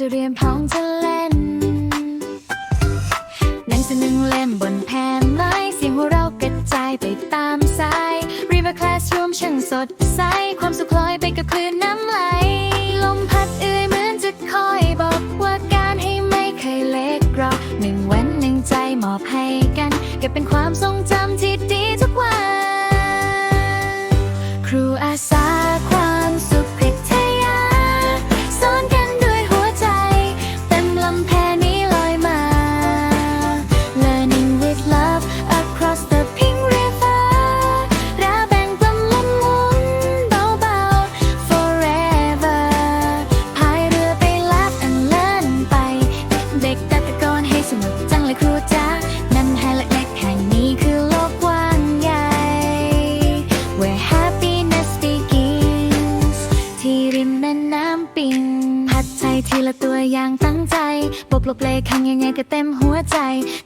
จะเรียนพร้อมจะเล่น หนังสือหนึ่งเล่มบนแผ่นไม้เสียงหัวเรากระจายไปตามสาย River Classroom ช่างสดใส ความสุขลอยไปกับคลื่นน้ำไหล ลมพัดเอ่ยเหมือนจะคอยบอกว่าการให้ไม่เคยเล็กรอหนึ่งวันหนึ่งใจมอบให้กัน เก็บเป็นความทรงจำที่ดีทุกวัน สนุกจังเลยครูจ้านั่นให้เล็กๆแห่งนี้คือโลกกว้างใหญ่ Where happiness begins ที่ริมแม่น้ำปิงพัดใจทีละตัวอย่างตั้งใจปลบลบเลขข้างยังไงก็เต็มหัวใจ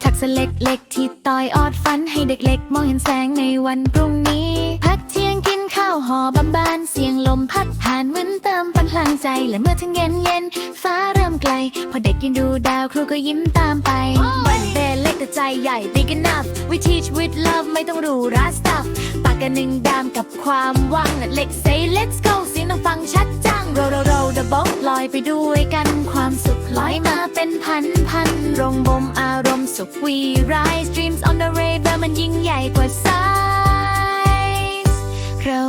ทักษะเล็กๆที่ต่อยออดฝันให้เด็กๆมองเห็นแสงในวันพรุ่งนี้าวหอบำบานเสียงลมพัดผ่านเหมือนเติมพลังใจ และเมื่อถึงเย็นเย็นฟ้าเริ่มไกล พอเด็กยืนดูดาวครูก็ยิ้มตามไปวันเดเล็กแต่ใจใหญ่ big enough we teach with love ไม่ต้องรู้รา stuff ปากกันหนึ่งดามกับความหวังและเล็ก say let's go เสียงต้องฟังชัดจัง row row row the boat ลอยไปด้วยกันความสุขลอยมาเป็นพันพันรงบ่มอารมณ์สุข we rise dreams on the river มันยิ่งใหญ่กว่า ระ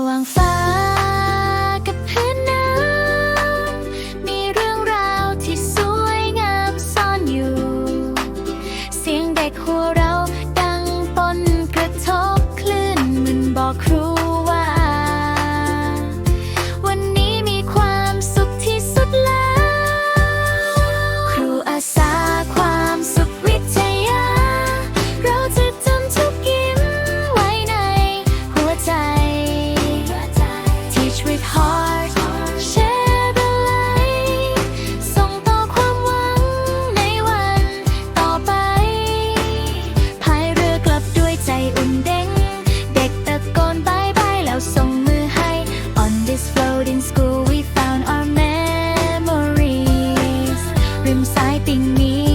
สายปิ่งนี้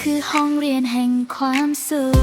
คือห้องเรียนแห่งความสุข